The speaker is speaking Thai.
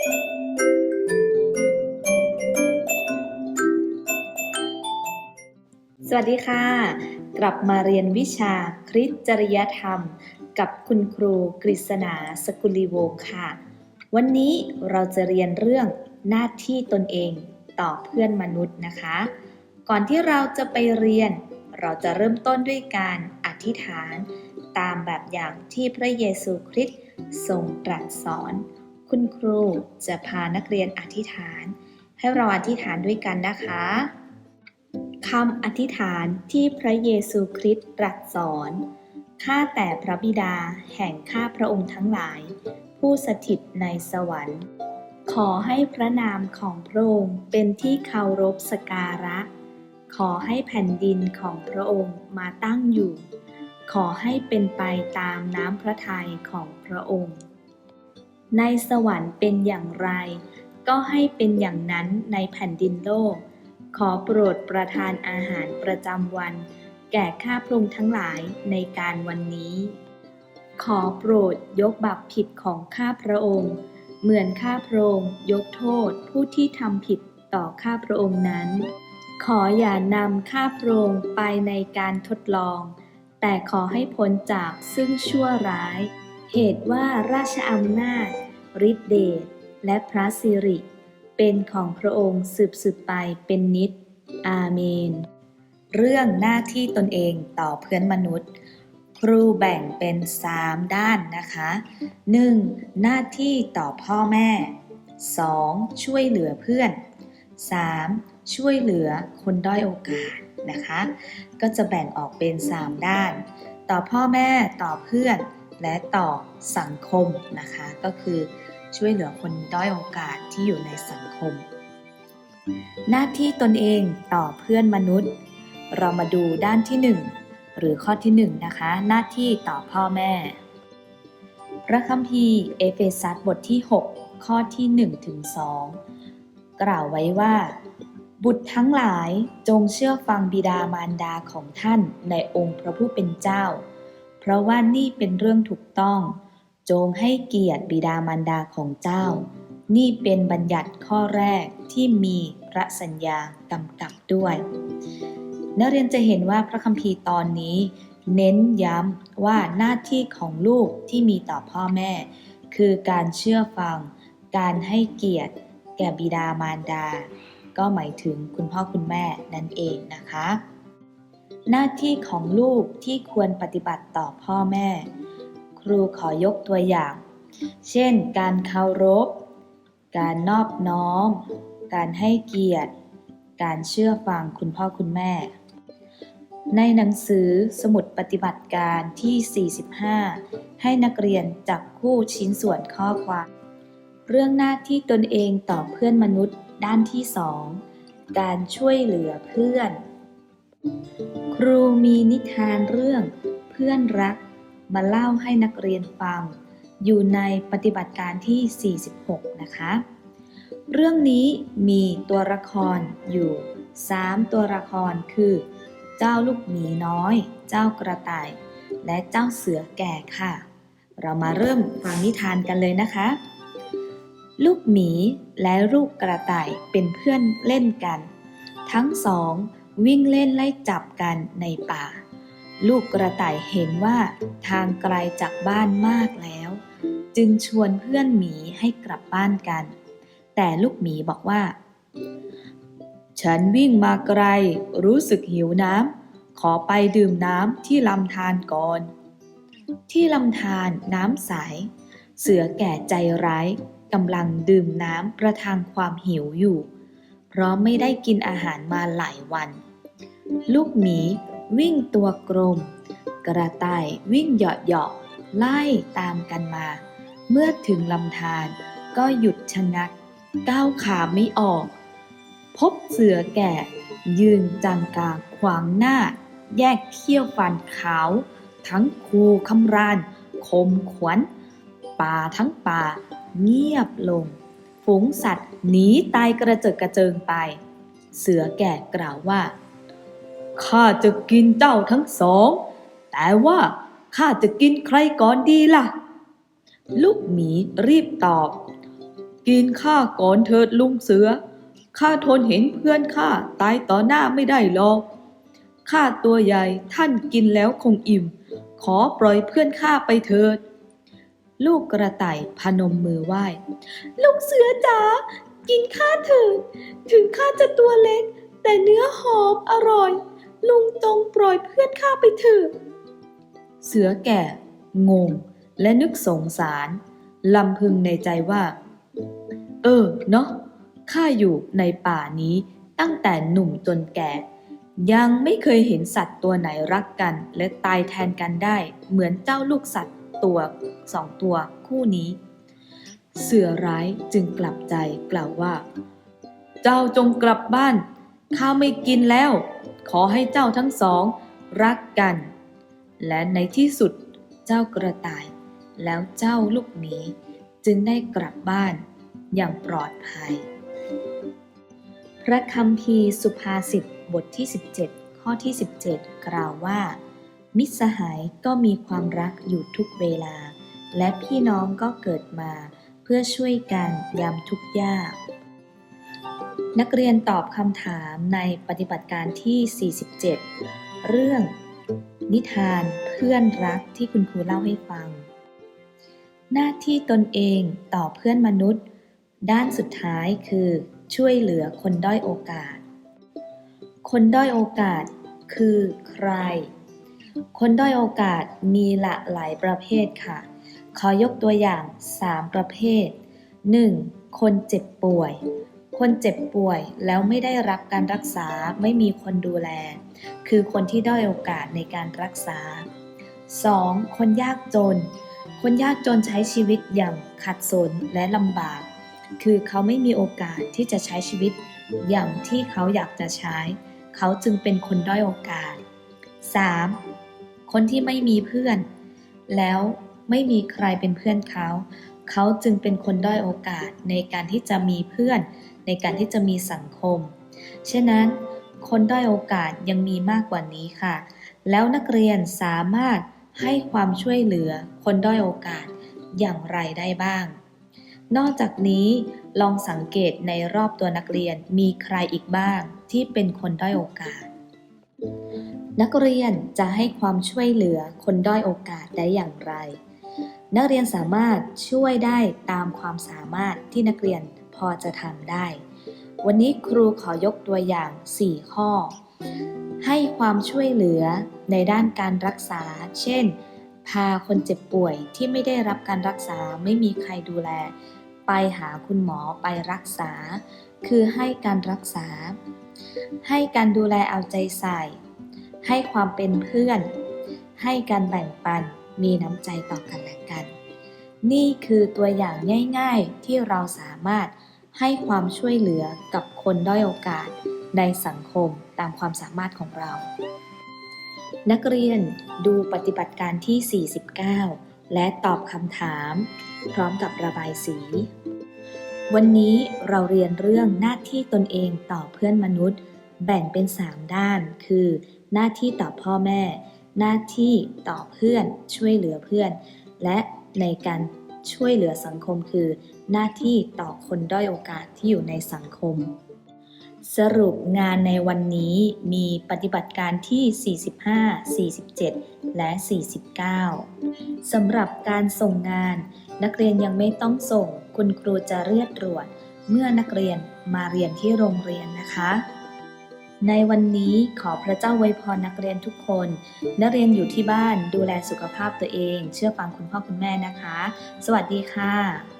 สวัสดีค่ะ กลับมาเรียนวิชาคริสจริยธรรม กับคุณครูกฤษณาสกุลีวค่ะ วันนี้เราจะเรียนเรื่องหน้าที่ตนเองต่อเพื่อนมนุษย์นะคะ ก่อนที่เราจะไปเรียน เราจะเริ่มต้นด้วยการอธิษฐาน ตามแบบอย่างที่พระเยซูคริสต์ทรงตรัสสอน คุณครูจะพานักเรียนอธิษฐาน ให้เราอธิษฐานด้วยกันนะคะคำอธิษฐานที่พระเยซูคริสต์ตรัสสอน ข้าแต่พระบิดาแห่งข้าพระองค์ทั้งหลาย ผู้สถิตในสวรรค์ ขอให้พระนามของพระองค์เป็นที่เคารพสการะ ขอให้แผ่นดินของพระองค์มาตั้งอยู่ ขอให้เป็นไปตามน้ำพระทัยของพระองค์ ในสวรรค์เป็นอย่างไร ก็ให้เป็นอย่างนั้นในแผ่นดินโลก ขอโปรดประทานอาหารประจำวัน แก่ข้าพระองค์ทั้งหลายในการวันนี้ ขอโปรดยกบาปผิดของข้าพระองค์ เหมือนข้าพระองค์ยกโทษผู้ที่ทำผิดต่อข้าพระองค์นั้น ขออย่านำข้าพระองค์ไปในการทดลอง แต่ขอให้พ้นจากซึ่งชั่วร้าย เหตุว่าราชอำนาจ ฤทธิเดชและพระสิริ เป็นของพระองค์สืบสืบไปเป็นนิจอาเมน เรื่องหน้าที่ตนเองต่อเพื่อนมนุษย์ ครูแบ่งเป็น 3 ด้านนะคะ 1. หน้าที่ต่อพ่อแม่ 2. ช่วยเหลือเพื่อน 3. ช่วยเหลือคนด้อยโอกาสนะคะ ก็จะแบ่งออกเป็น 3 ด้าน ต่อพ่อแม่ต่อเพื่อน และต่อสังคมนะคะ ก็คือช่วยเหลือคนด้อยโอกาสที่อยู่ในสังคม หน้าที่ตนเองต่อเพื่อนมนุษย์ เรามาดูด้านที่ 1 หรือข้อที่1นะคะ หน้าที่ต่อพ่อแม่ พระคัมภีร์เอเฟซัสบทที่ 6 ข้อที่1ถึง2กล่าวไว้ว่า บุตรทั้งหลายจงเชื่อฟังบิดามารดาของท่านในองค์พระผู้เป็นเจ้า เพราะว่านี่เป็นเรื่องถูกต้อง จงให้เกียรติบิดามารดาของเจ้า นี่เป็นบัญญัติข้อแรกที่มีพระสัญญากำกับด้วย นักเรียนจะเห็นว่าพระคัมภีร์ตอนนี้ เน้นย้ำว่าหน้าที่ของลูกที่มีต่อพ่อแม่ คือการเชื่อฟัง การให้เกียรติ แก่บิดามารดา ก็หมายถึงคุณพ่อคุณแม่นั่นเองนะคะ หน้าที่ของลูกที่ควรปฏิบัติต่อพ่อแม่ ครูขอยกตัวอย่าง เช่น การเคารพ การนอบน้อม การให้เกียรติ การเชื่อฟังคุณพ่อคุณแม่ ในหนังสือสมุดปฏิบัติการที่ 45 ให้นักเรียนจับคู่ชิ้นส่วนข้อความ เรื่องหน้าที่ตนเองต่อเพื่อนมนุษย์ด้านที่ 2 การช่วยเหลือเพื่อน ครูมีนิทานเรื่องเพื่อนรักมาเล่าให้นักเรียนฟัง อยู่ในปฏิบัติการที่ 46 นะคะ เรื่องนี้มีตัวละครอยู่ 3 ตัวละครคือ เจ้าลูกหมีน้อย เจ้ากระต่าย และเจ้าเสือแก่ค่ะ เรามาเริ่มฟังนิทานกันเลยนะคะ ลูกหมีและลูกกระต่ายเป็นเพื่อนเล่นกัน ทั้งสอง วิ่งเล่นไล่จับกันในป่า ลูกกระต่ายเห็นว่าทางไกลจากบ้านมากแล้ว จึงชวนเพื่อนหมีให้กลับบ้านกัน แต่ลูกหมีบอกว่า ฉันวิ่งมาไกล รู้สึกหิวน้ำขอไปดื่มน้ำที่ลำธารก่อน ที่ลำธารน้ำใส เสือแก่ใจร้ายกำลังดื่มน้ำประทังความหิวอยู่ เพราะไม่ได้กินอาหารมาหลายวัน ลูกหมีวิ่งตัวกลม กระต่ายวิ่งเหาะเหาะๆไล่ตามกันมา เมื่อถึงลำธารก็หยุดชะงักก้าวขาไม่ออก พบเสือแก่ ยืนจังกลางขวางหน้า แยกเขี้ยวฟันขาว ทั้งคูคำรานคมขวัญป่าทั้งป่า เงียบลง ฝูงสัตว์หนีตายกระเจิดกระเจิงไป เสือแก่กล่าวว่า ข้าจะกินเจ้าทั้งสอง แต่ว่าข้าจะกินใครก่อนดีล่ะ ลูกหมีรีบตอบกกินข้าก่อนเถิดลุงเสือ ข้าทนเห็นเพื่อนข้าตายต่อหน้าไม่ได้หรอก ข้าตัวใหญ่ท่านกินแล้วคงอิ่ม ขอปล่อยเพื่อนข้าไปเถิด ลูกกระต่ายพนมมือไหว้ ลูกเสือจ๋ากินข้าเถิด ถึงข้าจะตัวเล็ก แต่เนื้อหอมอร่อย ลุงจงปล่อยเพื่อนข้าไปเถิดเสือแก่งงและนึกสงสารลำพึงในใจว่า เออ เนาะข้าอยู่ในป่านี้ตั้งแต่หนุ่มจนแก่ ยังไม่เคยเห็นสัตว์ตัวไหนรักกันและตายแทนกันได้ เหมือนเจ้าลูกสัตว์ตัวสองตัวคู่นี้ เสือร้ายจึงกลับใจกล่าวว่า เจ้าจงกลับบ้านข้าไม่กินแล้ว ขอให้เจ้าทั้งสอง รักกัน และในที่สุดเจ้ากระต่าย แล้วเจ้าลูกหมีจึงได้กลับบ้านอย่างปลอดภัย พระคัมภีสุภาษิตบทที่ 17 ข้อที่ 17 กล่าวว่า มิตรสหายก็มีความรักอยู่ทุกเวลา และพี่น้องก็เกิดมาเพื่อช่วยกันยามทุกยาก นักเรียนตอบคำถามในปฏิบัติการที่ 47 เรื่อง นิทานเพื่อนรักที่คุณครูเล่าให้ฟัง หน้าที่ตนเองต่อเพื่อนมนุษย์ ด้านสุดท้ายคือช่วยเหลือคนด้อยโอกาส คนด้อยโอกาสคือใคร คนด้อยโอกาสมีหลากหลายประเภทค่ะ ขอยกตัวอย่าง 3 ประเภท 1. คนเจ็บป่วย คนเจ็บป่วยแล้วไม่ได้รับการรักษาไม่มีคนดูแล คือคนที่ด้อยโอกาสในการรักษา 2. คนยากจน คนยากจนใช้ชีวิตอย่างขัดสนและลำบาก คือเขาไม่มีโอกาสที่จะใช้ชีวิตอย่างที่เขาอยากจะใช้ เขาจึงเป็นคนด้อยโอกาส 3. คนที่ไม่มีเพื่อน แล้วไม่มีใครเป็นเพื่อนเขา เขาจึงเป็นคนด้อยโอกาสในการที่จะมีเพื่อน ในการที่จะมีสังคมฉะนั้น คนด้อยโอกาสยังมีมากกว่านี้ค่ะ แล้วนักเรียนสามารถให้ความช่วยเหลือคนด้อยโอกาสอย่างไรได้บ้าง นอกจากนี้ลองสังเกตในรอบตัวนักเรียนมีใครอีกบ้างที่เป็นคนด้อยโอกาส นักเรียนจะให้ความช่วยเหลือคนด้อยโอกาสได้อย่างไร นักเรียนสามารถช่วยได้ตามความสามารถที่นักเรียนพอจะทำได้ วันนี้ครูขอยกตัวอย่าง 4 ข้อ ให้ความช่วยเหลือในด้านการรักษา เช่น พาคนเจ็บป่วยที่ไม่ได้รับการรักษาไม่มีใครดูแล ไปหาคุณหมอไปรักษา คือให้การรักษา ให้การดูแลเอาใจใส่ ให้ความเป็นเพื่อน ให้การแบ่งปัน มีน้ำใจต่อกันและกัน นี่คือตัวอย่างง่ายๆที่เราสามารถให้ความช่วยเหลือกับคนด้อยโอกาสในสังคมตามความสามารถของเรา นักเรียนดูปฏิบัติการที่ 49 และตอบคำถาม พร้อมกับระบายสี วันนี้เราเรียนเรื่องหน้าที่ตนเองต่อเพื่อนมนุษย์ แบ่งเป็น 3 ด้าน คือ หน้าที่ต่อพ่อแม่ หน้าที่ต่อเพื่อนช่วยเหลือเพื่อน และในการช่วยเหลือสังคมคือ หน้าที่ต่อคนด้อยโอกาสที่อยู่ในสังคม สรุปงานในวันนี้มีปฏิบัติการที่ 45 47 และ 49 สำหรับการส่งงาน นักเรียนยังไม่ต้องส่ง คุณครูจะเรียกตรวจ เมื่อนักเรียนมาเรียนที่โรงเรียนนะคะ ในวันนี้ขอพระเจ้าไวพรนักเรียนทุกคน นักเรียนอยู่ที่บ้านดูแลสุขภาพตัวเอง เชื่อฟังคุณพ่อคุณแม่นะคะ สวัสดีค่ะ